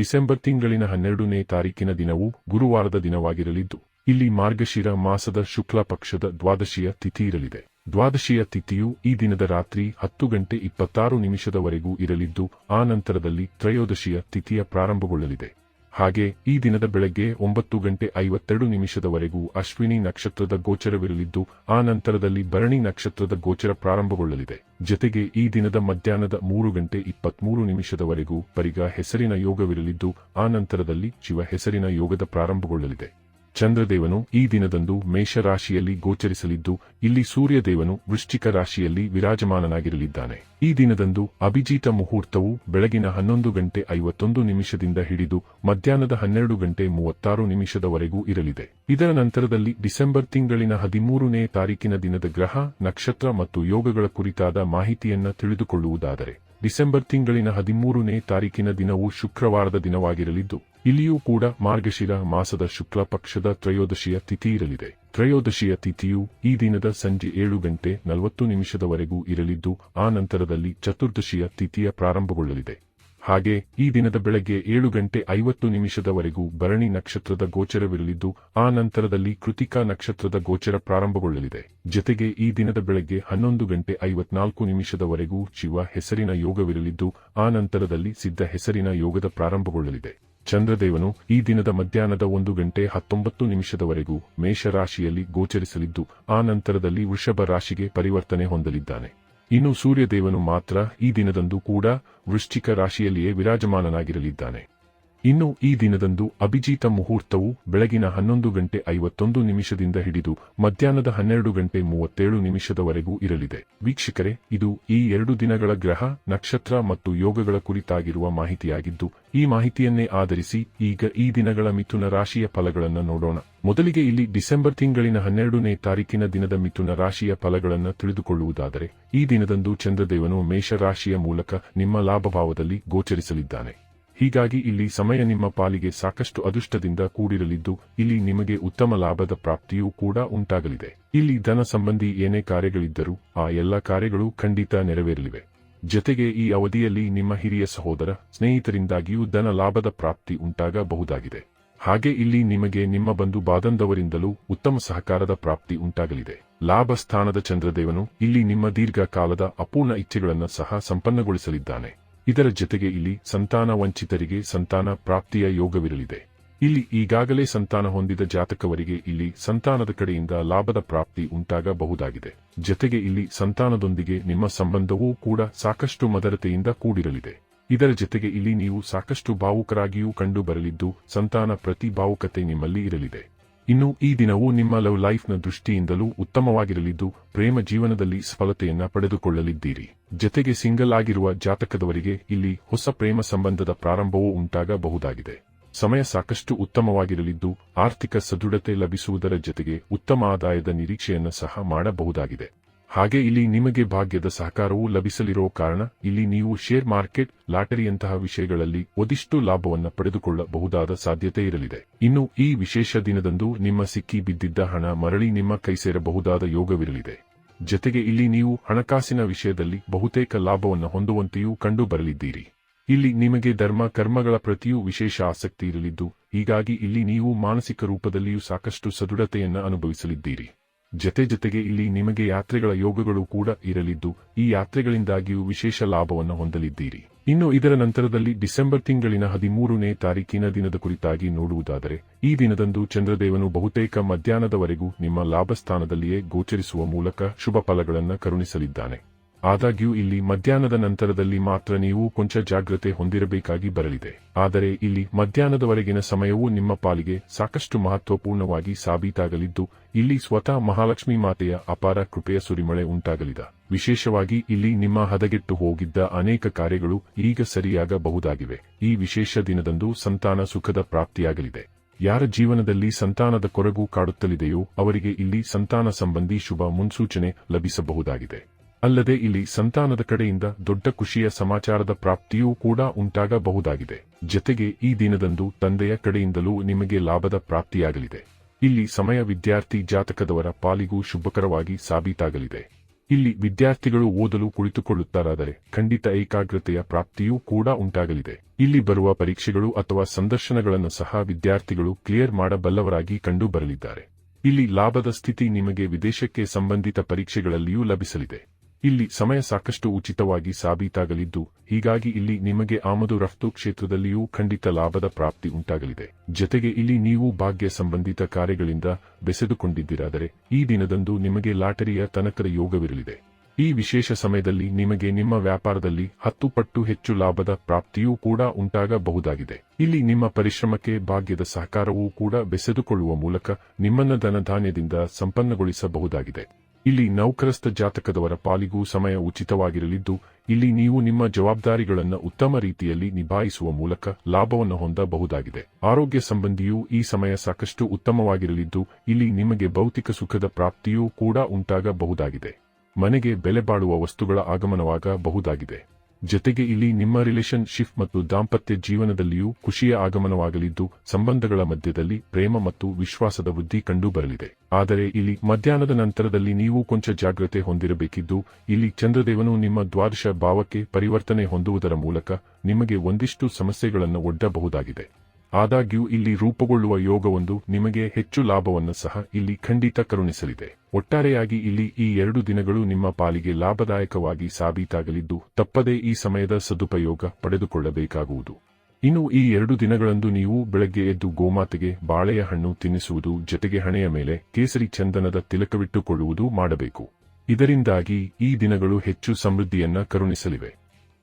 December ತಿಂಗಳಿನ ಹನ್ನೆರಡನೇ ತಾರೀಕಿನ ದಿನವು ಗುರುವಾರದ ದಿನವಾಗಿರಲಿದ್ದು, ಇಲ್ಲಿ ಮಾರ್ಗಶಿರ ಮಾಸದ ಶುಕ್ಲ ಪಕ್ಷದ ದ್ವಾದಶಿಯ ತಿಥಿ ಇರಲಿದೆ. ದ್ವಾದಶಿಯ ತಿಥಿಯು ಈ ದಿನದ ರಾತ್ರಿ ಹತ್ತು ಗಂಟೆ ಇಪ್ಪತ್ತಾರು ನಿಮಿಷದವರೆಗೂ ಇರಲಿದ್ದು, ಆ ನಂತರದಲ್ಲಿ ತ್ರಯೋದಶಿಯ ತಿಥಿಯ ಪ್ರಾರಂಭಗೊಳ್ಳಲಿದೆ. ಹಾಗೆ ಈ ದಿನದ ಬೆಳಗ್ಗೆ ಒಂಬತ್ತು ಗಂಟೆ ಐವತ್ತೆರಡು ನಿಮಿಷದವರೆಗೂ ಅಶ್ವಿನಿ ನಕ್ಷತ್ರದ ಗೋಚರವಿರಲಿದ್ದು, ಆ ನಂತರದಲ್ಲಿ ಭರಣಿ ನಕ್ಷತ್ರದ ಗೋಚರ ಪ್ರಾರಂಭಗೊಳ್ಳಲಿದೆ. ಜೊತೆಗೆ ಈ ದಿನದ ಮಧ್ಯಾಹ್ನದ ಮೂರು ಗಂಟೆ ಇಪ್ಪತ್ಮೂರು ನಿಮಿಷದವರೆಗೂ ಪರಿಗ ಹೆಸರಿನ ಯೋಗವಿರಲಿದ್ದು, ಆ ನಂತರದಲ್ಲಿ ಶಿವ ಹೆಸರಿನ ಯೋಗದ ಪ್ರಾರಂಭಗೊಳ್ಳಲಿದೆ. ಚಂದ್ರದೇವನು ಈ ದಿನದಂದು ಮೇಷರಾಶಿಯಲ್ಲಿ ಗೋಚರಿಸಲಿದ್ದು, ಇಲ್ಲಿ ಸೂರ್ಯದೇವನು ವೃಶ್ಚಿಕ ರಾಶಿಯಲ್ಲಿ ವಿರಾಜಮಾನನಾಗಿರಲಿದ್ದಾನೆ. ಈ ದಿನದಂದು ಅಭಿಜಿತ ಮುಹೂರ್ತವು ಬೆಳಗಿನ ಹನ್ನೊಂದು ಗಂಟೆ ಐವತ್ತೊಂದು ನಿಮಿಷದಿಂದ ಹಿಡಿದು, ಮಧ್ಯಾಹ್ನದ ಹನ್ನೆರಡು ಗಂಟೆ ಮೂವತ್ತಾರು ನಿಮಿಷದವರೆಗೂ ಇರಲಿದೆ. ಇದರ ನಂತರದಲ್ಲಿ ಡಿಸೆಂಬರ್ ತಿಂಗಳಿನ ಹದಿಮೂರನೇ ತಾರೀಕಿನ ದಿನದ ಗ್ರಹ, ನಕ್ಷತ್ರ ಮತ್ತು ಯೋಗಗಳ ಕುರಿತಾದ ಮಾಹಿತಿಯನ್ನ ತಿಳಿದುಕೊಳ್ಳುವುದಾದರೆ, ಡಿಸೆಂಬರ್ ತಿಂಗಳಿನ ಹದಿಮೂರನೇ ತಾರೀಕಿನ ದಿನವು ಶುಕ್ರವಾರದ ದಿನವಾಗಿರಲಿದ್ದು ಇಲ್ಲಿಯೂ ಕೂಡ ಮಾರ್ಗಶಿರ ಮಾಸದ ಶುಕ್ಲ ಪಕ್ಷದ ತ್ರಯೋದಶಿಯ ತಿಥಿ ಇರಲಿದೆ. ತ್ರಯೋದಶಿಯ ತಿಥಿಯು ಈ ದಿನದ ಸಂಜೆ ಏಳು ಗಂಟೆ ನಲವತ್ತು ನಿಮಿಷದವರೆಗೂ ಇರಲಿದ್ದು, ಆ ನಂತರದಲ್ಲಿ ಚತುರ್ದಶಿಯ ತಿಥಿಯ ಪ್ರಾರಂಭಗೊಳ್ಳಲಿದೆ. ಹಾಗೆ ಈ ದಿನದ ಬೆಳಗ್ಗೆ ಏಳು ಗಂಟೆ ಐವತ್ತು ನಿಮಿಷದವರೆಗೂ ಭರಣಿ ನಕ್ಷತ್ರದ ಗೋಚರವಿರಲಿದ್ದು, ಆ ನಂತರದಲ್ಲಿ ಕೃತಿಕಾ ನಕ್ಷತ್ರದ ಗೋಚರ ಪ್ರಾರಂಭಗೊಳ್ಳಲಿದೆ. ಜೊತೆಗೆ ಈ ದಿನದ ಬೆಳಗ್ಗೆ ಹನ್ನೊಂದು ಗಂಟೆ ಐವತ್ನಾಲ್ಕು ನಿಮಿಷದವರೆಗೂ ಶಿವ ಹೆಸರಿನ ಯೋಗವಿರಲಿದ್ದು, ಆ ನಂತರದಲ್ಲಿ ಸಿದ್ಧ ಹೆಸರಿನ ಯೋಗದ ಪ್ರಾರಂಭಗೊಳ್ಳಲಿದೆ. ಚಂದ್ರದೇವನು ಈ ದಿನದ ಮಧ್ಯಾಹ್ನದ ಒಂದು ಗಂಟೆ ಹತ್ತೊಂಬತ್ತು ನಿಮಿಷದವರೆಗೂ ಮೇಷರಾಶಿಯಲ್ಲಿ ಗೋಚರಿಸಲಿದ್ದು, ಆ ನಂತರದಲ್ಲಿ ವೃಷಭ ರಾಶಿಗೆ ಪರಿವರ್ತನೆ ಹೊಂದಲಿದ್ದಾನೆ. ಇನ್ನು ಸೂರ್ಯದೇವನು ಮಾತ್ರ ಈ ದಿನದಂದು ಕೂಡ ವೃಶ್ಚಿಕ ರಾಶಿಯಲ್ಲಿಯೇ ವಿರಾಜಮಾನನಾಗಿರಲಿದ್ದಾನೆ. ಇನ್ನು ಈ ದಿನದಂದು ಅಭಿಜಿತ ಮುಹೂರ್ತವು ಬೆಳಗಿನ ಹನ್ನೊಂದು ಗಂಟೆ ಐವತ್ತೊಂದು ನಿಮಿಷದಿಂದ ಹಿಡಿದು ಮಧ್ಯಾಹ್ನದ ಹನ್ನೆರಡು ಗಂಟೆ ಮೂವತ್ತೇಳು ನಿಮಿಷದವರೆಗೂ ಇರಲಿದೆ. ವೀಕ್ಷಕರೇ, ಇದು ಈ ಎರಡು ದಿನಗಳ ಗ್ರಹ, ನಕ್ಷತ್ರ ಮತ್ತು ಯೋಗಗಳ ಕುರಿತಾಗಿರುವ ಮಾಹಿತಿಯಾಗಿದ್ದು, ಈ ಮಾಹಿತಿಯನ್ನೇ ಆಧರಿಸಿ ಈಗ ಈ ದಿನಗಳ ಮಿಥುನ ರಾಶಿಯ ಫಲಗಳನ್ನು ನೋಡೋಣ. ಮೊದಲಿಗೆ ಇಲ್ಲಿ ಡಿಸೆಂಬರ್ ತಿಂಗಳಿನ ಹನ್ನೆರಡನೇ ತಾರೀಕಿನ ದಿನದ ಮಿಥುನ ರಾಶಿಯ ಫಲಗಳನ್ನು ತಿಳಿದುಕೊಳ್ಳುವುದಾದರೆ, ಈ ದಿನದಂದು ಚಂದ್ರದೇವನು ಮೇಷರಾಶಿಯ ಮೂಲಕ ನಿಮ್ಮ ಲಾಭಭಾವದಲ್ಲಿ ಗೋಚರಿಸಲಿದ್ದಾನೆ. ಹೀಗಾಗಿ ಇಲ್ಲಿ ಸಮಯ ನಿಮ್ಮ ಪಾಲಿಗೆ ಸಾಕಷ್ಟು ಅದೃಷ್ಟದಿಂದ ಕೂಡಿರಲಿದ್ದು, ಇಲ್ಲಿ ನಿಮಗೆ ಉತ್ತಮ ಲಾಭದ ಪ್ರಾಪ್ತಿಯೂ ಕೂಡ ಉಂಟಾಗಲಿದೆ. ಇಲ್ಲಿ ಧನ ಸಂಬಂಧಿ ಏನೇ ಕಾರ್ಯಗಳಿದ್ದರೂ, ಆ ಎಲ್ಲ ಕಾರ್ಯಗಳು ಖಂಡಿತ ನೆರವೇರಲಿವೆ. ಜತೆಗೆ ಈ ಅವಧಿಯಲ್ಲಿ ನಿಮ್ಮ ಹಿರಿಯ ಸಹೋದರ, ಸ್ನೇಹಿತರಿಂದಾಗಿಯೂ ಧನ ಲಾಭದ ಪ್ರಾಪ್ತಿ ಉಂಟಾಗಬಹುದಾಗಿದೆ. ಹಾಗೆ ಇಲ್ಲಿ ನಿಮಗೆ ನಿಮ್ಮ ಬಂಧು ಬಾದಂದವರಿಂದಲೂ ಉತ್ತಮ ಸಹಕಾರದ ಪ್ರಾಪ್ತಿ ಉಂಟಾಗಲಿದೆ. ಲಾಭ ಸ್ಥಾನದ ಚಂದ್ರದೇವನು ಇಲ್ಲಿ ನಿಮ್ಮ ದೀರ್ಘಕಾಲದ ಅಪೂರ್ಣ ಇಚ್ಛೆಗಳನ್ನು ಸಹ ಸಂಪನ್ನಗೊಳಿಸಲಿದ್ದಾನೆ. ಇದರ ಜತೆಗೆ ಇಲ್ಲಿ ಸಂತಾನ ವಂಚಿತರಿಗೆ ಸಂತಾನ ಪ್ರಾಪ್ತಿಯ ಯೋಗವಿರಲಿದೆ. ಇಲ್ಲಿ ಈಗಾಗಲೇ ಸಂತಾನ ಹೊಂದಿದ ಜಾತಕವರಿಗೆ ಇಲ್ಲಿ ಸಂತಾನದ ಕಡೆಯಿಂದ ಲಾಭದ ಪ್ರಾಪ್ತಿ ಉಂಟಾಗಬಹುದಾಗಿದೆ. ಜತೆಗೆ ಇಲ್ಲಿ ಸಂತಾನದೊಂದಿಗೆ ನಿಮ್ಮ ಸಂಬಂಧವೂ ಕೂಡ ಸಾಕಷ್ಟು ಮದರತೆಯಿಂದ ಕೂಡಿರಲಿದೆ. ಇದರ ಜತೆಗೆ ಇಲ್ಲಿ ನೀವು ಸಾಕಷ್ಟು ಭಾವುಕರಾಗಿಯೂ ಕಂಡು ಬರಲಿದ್ದು ಸಂತಾನ ಪ್ರತಿ ಭಾವುಕತೆ ನಿಮ್ಮಲ್ಲಿ ಇರಲಿದೆ. ಇನ್ನು ಈ ದಿನವು ನಿಮ್ಮ ಲವ್ ಲೈಫ್ನ ದೃಷ್ಟಿಯಿಂದಲೂ ಉತ್ತಮವಾಗಿರಲಿದ್ದು, ಪ್ರೇಮ ಜೀವನದಲ್ಲಿ ಸಫಲತೆಯನ್ನ ಪಡೆದುಕೊಳ್ಳಲಿದ್ದೀರಿ. ಜತೆಗೆ ಸಿಂಗಲ್ ಆಗಿರುವ ಜಾತಕದವರಿಗೆ ಇಲ್ಲಿ ಹೊಸ ಪ್ರೇಮ ಸಂಬಂಧದ ಪ್ರಾರಂಭವೂ ಉಂಟಾಗಬಹುದಾಗಿದೆ. ಸಮಯ ಸಾಕಷ್ಟು ಉತ್ತಮವಾಗಿರಲಿದ್ದು, ಆರ್ಥಿಕ ಸದೃಢತೆ ಲಭಿಸುವುದರ ಜತೆಗೆ ಉತ್ತಮ ಆದಾಯದ ನಿರೀಕ್ಷೆಯನ್ನು ಸಹ ಮಾಡಬಹುದಾಗಿದೆ. ಹಾಗೆ ಇಲ್ಲಿ ನಿಮಗೆ ಭಾಗ್ಯದ ಸಹಕಾರವೂ ಲಭಿಸಲಿರೋ ಕಾರಣ ಇಲ್ಲಿ ನೀವು ಶೇರ್ ಮಾರ್ಕೆಟ್, ಲಾಟರಿಯಂತಹ ವಿಷಯಗಳಲ್ಲಿ ಒದಿಷ್ಟು ಲಾಭವನ್ನ ಪಡೆದುಕೊಳ್ಳಬಹುದಾದ ಸಾಧ್ಯತೆ ಇರಲಿದೆ. ಇನ್ನು ಈ ವಿಶೇಷ ದಿನದಂದು ನಿಮ್ಮ ಸಿಕ್ಕಿ ಬಿದ್ದಿದ್ದ ಹಣ ಮರಳಿ ನಿಮ್ಮ ಕೈ ಸೇರಬಹುದಾದ ಯೋಗವಿರಲಿದೆ. ಜತೆಗೆ ಇಲ್ಲಿ ನೀವು ಹಣಕಾಸಿನ ವಿಷಯದಲ್ಲಿ ಬಹುತೇಕ ಲಾಭವನ್ನು ಹೊಂದುವಂತೆಯೂ ಕಂಡು ಬರಲಿದ್ದೀರಿ ಇಲ್ಲಿ ನಿಮಗೆ ಧರ್ಮ, ಕರ್ಮಗಳ ಪ್ರತಿಯೂ ವಿಶೇಷ ಆಸಕ್ತಿ ಇರಲಿದ್ದು, ಹೀಗಾಗಿ ಇಲ್ಲಿ ನೀವು ಮಾನಸಿಕ ರೂಪದಲ್ಲಿಯೂ ಸಾಕಷ್ಟು ಸದೃಢತೆಯನ್ನು ಅನುಭವಿಸಲಿದ್ದೀರಿ. ಜತೆ ಜತೆಗೆ ಇಲ್ಲಿ ನಿಮಗೆ ಯಾತ್ರೆಗಳ ಯೋಗಗಳು ಕೂಡ ಇರಲಿದ್ದು, ಈ ಯಾತ್ರೆಗಳಿಂದಾಗಿಯೂ ವಿಶೇಷ ಲಾಭವನ್ನು ಹೊಂದಲಿದ್ದೀರಿ. ಇನ್ನು ಇದರ ನಂತರದಲ್ಲಿ ಡಿಸೆಂಬರ್ ತಿಂಗಳಿನ ಹದಿಮೂರನೇ ತಾರೀಕಿನ ದಿನದ ಕುರಿತಾಗಿ ನೋಡುವುದಾದರೆ, ಈ ದಿನದಂದು ಚಂದ್ರದೇವನು ಬಹುತೇಕ ಮಧ್ಯಾಹ್ನದವರೆಗೂ ನಿಮ್ಮ ಲಾಭಸ್ಥಾನದಲ್ಲಿಯೇ ಗೋಚರಿಸುವ ಮೂಲಕ ಶುಭ ಫಲಗಳನ್ನು ಕರುಣಿಸಲಿದ್ದಾನೆ. ಆದಾಗ್ಯೂ ಇಲ್ಲಿ ಮಧ್ಯಾಹ್ನದ ನಂತರದಲ್ಲಿ ಮಾತ್ರ ನೀವು ಕೊಂಚ ಜಾಗ್ರತೆ ಹೊಂದಿರಬೇಕಾಗಿ ಬರಲಿದೆ. ಆದರೆ ಇಲ್ಲಿ ಮಧ್ಯಾಹ್ನದವರೆಗಿನ ಸಮಯವು ನಿಮ್ಮ ಪಾಲಿಗೆ ಸಾಕಷ್ಟು ಮಹತ್ವಪೂರ್ಣವಾಗಿ ಸಾಬೀತಾಗಲಿದ್ದು, ಇಲ್ಲಿ ಸ್ವತಃ ಮಹಾಲಕ್ಷ್ಮಿ ಮಾತೆಯ ಅಪಾರ ಕೃಪೆಯ ಸುರಿಮಳೆ ಉಂಟಾಗಲಿದೆ. ವಿಶೇಷವಾಗಿ ಇಲ್ಲಿ ನಿಮ್ಮ ಹದಗೆಟ್ಟು ಹೋಗಿದ್ದ ಅನೇಕ ಕಾರ್ಯಗಳು ಈಗ ಸರಿಯಾಗಬಹುದಾಗಿವೆ. ಈ ವಿಶೇಷ ದಿನದಂದು ಸಂತಾನ ಸುಖದ ಪ್ರಾಪ್ತಿಯಾಗಲಿದೆ. ಯಾರ ಜೀವನದಲ್ಲಿ ಸಂತಾನದ ಕೊರಗು ಕಾಡುತ್ತಲಿದೆಯೋ ಅವರಿಗೆ ಇಲ್ಲಿ ಸಂತಾನ ಸಂಬಂಧಿ ಶುಭ ಮುನ್ಸೂಚನೆ ಲಭಿಸಬಹುದಾಗಿದೆ. ಅಲ್ಲದೆ ಇಲ್ಲಿ ಸಂತಾನದ ಕಡೆಯಿಂದ ದೊಡ್ಡ ಖುಷಿಯ ಸಮಾಚಾರದ ಪ್ರಾಪ್ತಿಯೂ ಕೂಡ ಉಂಟಾಗಬಹುದಾಗಿದೆ. ಜತೆಗೆ ಈ ದಿನದಂದು ತಂದೆಯ ಕಡೆಯಿಂದಲೂ ನಿಮಗೆ ಲಾಭದ ಪ್ರಾಪ್ತಿಯಾಗಲಿದೆ. ಇಲ್ಲಿ ಸಮಯ ವಿದ್ಯಾರ್ಥಿ ಜಾತಕದವರ ಪಾಲಿಗೂ ಶುಭಕರವಾಗಿ ಸಾಬೀತಾಗಲಿದೆ. ಇಲ್ಲಿ ವಿದ್ಯಾರ್ಥಿಗಳು ಓದಲು ಕುಳಿತುಕೊಳ್ಳುತ್ತಾರಾದರೆ ಖಂಡಿತ ಏಕಾಗ್ರತೆಯ ಪ್ರಾಪ್ತಿಯೂ ಕೂಡ ಉಂಟಾಗಲಿದೆ. ಇಲ್ಲಿ ಬರುವ ಪರೀಕ್ಷೆಗಳು ಅಥವಾ ಸಂದರ್ಶನಗಳನ್ನು ಸಹ ವಿದ್ಯಾರ್ಥಿಗಳು ಕ್ಲಿಯರ್ ಮಾಡಬಲ್ಲವರಾಗಿ ಕಂಡು ಬರಲಿದ್ದಾರೆ ಇಲ್ಲಿ ಲಾಭದ ಸ್ಥಿತಿ ನಿಮಗೆ ವಿದೇಶಕ್ಕೆ ಸಂಬಂಧಿತ ಪರೀಕ್ಷೆಗಳಲ್ಲಿಯೂ ಲಭಿಸಲಿದೆ. ಇಲ್ಲಿ ಸಮಯ ಸಾಕಷ್ಟು ಉಚಿತವಾಗಿ ಸಾಬೀತಾಗಲಿದ್ದು, ಹೀಗಾಗಿ ಇಲ್ಲಿ ನಿಮಗೆ ಆಮದು ರಫ್ತು ಕ್ಷೇತ್ರದಲ್ಲಿಯೂ ಖಂಡಿತ ಲಾಭದ ಪ್ರಾಪ್ತಿ ಉಂಟಾಗಲಿದೆ. ಜತೆಗೆ ಇಲ್ಲಿ ನೀವು ಭಾಗ್ಯ ಸಂಬಂಧಿತ ಕಾರ್ಯಗಳಿಂದ ಬೆಸೆದುಕೊಂಡಿದ್ದಿರಾದರೆ, ಈ ದಿನದಂದು ನಿಮಗೆ ಲಾಟರಿಯ ತನಕದ ಯೋಗವಿರಲಿದೆ. ಈ ವಿಶೇಷ ಸಮಯದಲ್ಲಿ ನಿಮಗೆ ನಿಮ್ಮ ವ್ಯಾಪಾರದಲ್ಲಿ ಹತ್ತು ಪಟ್ಟು ಹೆಚ್ಚು ಲಾಭದ ಪ್ರಾಪ್ತಿಯೂ ಕೂಡ ಉಂಟಾಗಬಹುದಾಗಿದೆ. ಇಲ್ಲಿ ನಿಮ್ಮ ಪರಿಶ್ರಮಕ್ಕೆ ಭಾಗ್ಯದ ಸಹಕಾರವೂ ಕೂಡ ಬೆಸೆದುಕೊಳ್ಳುವ ಮೂಲಕ ನಿಮ್ಮನ್ನ ಧನಧಾನ್ಯದಿಂದ ಸಂಪನ್ನಗೊಳಿಸಬಹುದಾಗಿದೆ. ಇಲ್ಲಿ ನೌಕರಸ್ಥ ಜಾತಕದವರ ಪಾಲಿಗೂ ಸಮಯ ಉಚಿತವಾಗಿರಲಿದ್ದು, ಇಲ್ಲಿ ನೀವು ನಿಮ್ಮ ಜವಾಬ್ದಾರಿಗಳನ್ನು ಉತ್ತಮ ರೀತಿಯಲ್ಲಿ ನಿಭಾಯಿಸುವ ಮೂಲಕ ಲಾಭವನ್ನು ಹೊಂದಬಹುದಾಗಿದೆ. ಆರೋಗ್ಯ ಸಂಬಂಧಿಯೂ ಈ ಸಮಯ ಸಾಕಷ್ಟು ಉತ್ತಮವಾಗಿರಲಿದ್ದು, ಇಲ್ಲಿ ನಿಮಗೆ ಭೌತಿಕ ಸುಖದ ಪ್ರಾಪ್ತಿಯೂ ಕೂಡ ಉಂಟಾಗಬಹುದಾಗಿದೆ. ಮನೆಗೆ ಬೆಲೆ ವಸ್ತುಗಳ ಆಗಮನವಾಗಬಹುದಾಗಿದೆ. ಜತೆಗೆ ಇಲ್ಲಿ ನಿಮ್ಮ ರಿಲೇಷನ್ ಶಿಪ್ ಮತ್ತು ದಾಂಪತ್ಯ ಜೀವನದಲ್ಲಿಯೂ ಖುಷಿಯ ಆಗಮನವಾಗಲಿದ್ದು, ಸಂಬಂಧಗಳ ಮಧ್ಯದಲ್ಲಿ ಪ್ರೇಮ ಮತ್ತು ವಿಶ್ವಾಸದ ವೃದ್ಧಿ ಕಂಡುಬರಲಿದೆ. ಆದರೆ ಇಲ್ಲಿ ಮಧ್ಯಾಹ್ನದ ನಂತರದಲ್ಲಿ ನೀವು ಕೊಂಚ ಜಾಗ್ರತೆ ಹೊಂದಿರಬೇಕಿದ್ದು, ಇಲ್ಲಿ ಚಂದ್ರದೇವನು ನಿಮ್ಮ ದ್ವಾದಶ ಭಾವಕ್ಕೆ ಪರಿವರ್ತನೆ ಹೊಂದುವುದರ ಮೂಲಕ ನಿಮಗೆ ಒಂದಿಷ್ಟು ಸಮಸ್ಯೆಗಳನ್ನು ಒಡ್ಡಬಹುದಾಗಿದೆ. ಆದಾಗ್ಯೂ ಇಲ್ಲಿ ರೂಪುಗೊಳ್ಳುವ ಯೋಗವೊಂದು ನಿಮಗೆ ಹೆಚ್ಚು ಲಾಭವನ್ನು ಸಹ ಇಲ್ಲಿ ಖಂಡಿತ ಕರುಣಿಸಲಿದೆ. ಒಟ್ಟಾರೆಯಾಗಿ ಇಲ್ಲಿ ಈ ಎರಡು ದಿನಗಳು ನಿಮ್ಮ ಪಾಲಿಗೆ ಲಾಭದಾಯಕವಾಗಿ ಸಾಬೀತಾಗಲಿದ್ದು ತಪ್ಪದೇ ಈ ಸಮಯದ ಸದುಪಯೋಗ ಪಡೆದುಕೊಳ್ಳಬೇಕಾಗುವುದು. ಇನ್ನು ಈ ಎರಡು ದಿನಗಳಂದು ನೀವು ಬೆಳಗ್ಗೆ ಎದ್ದು ಗೋಮಾತೆಗೆ ಬಾಳೆಯ ಹಣ್ಣು ತಿನ್ನಿಸುವುದು ಜೊತೆಗೆ ಹಣೆಯ ಮೇಲೆ ಕೇಸರಿ ಚಂದನದ ತಿಲಕವಿಟ್ಟುಕೊಳ್ಳುವುದು ಮಾಡಬೇಕು. ಇದರಿಂದಾಗಿ ಈ ದಿನಗಳು ಹೆಚ್ಚು ಸಮೃದ್ಧಿಯನ್ನ ಕರುಣಿಸಲಿವೆ.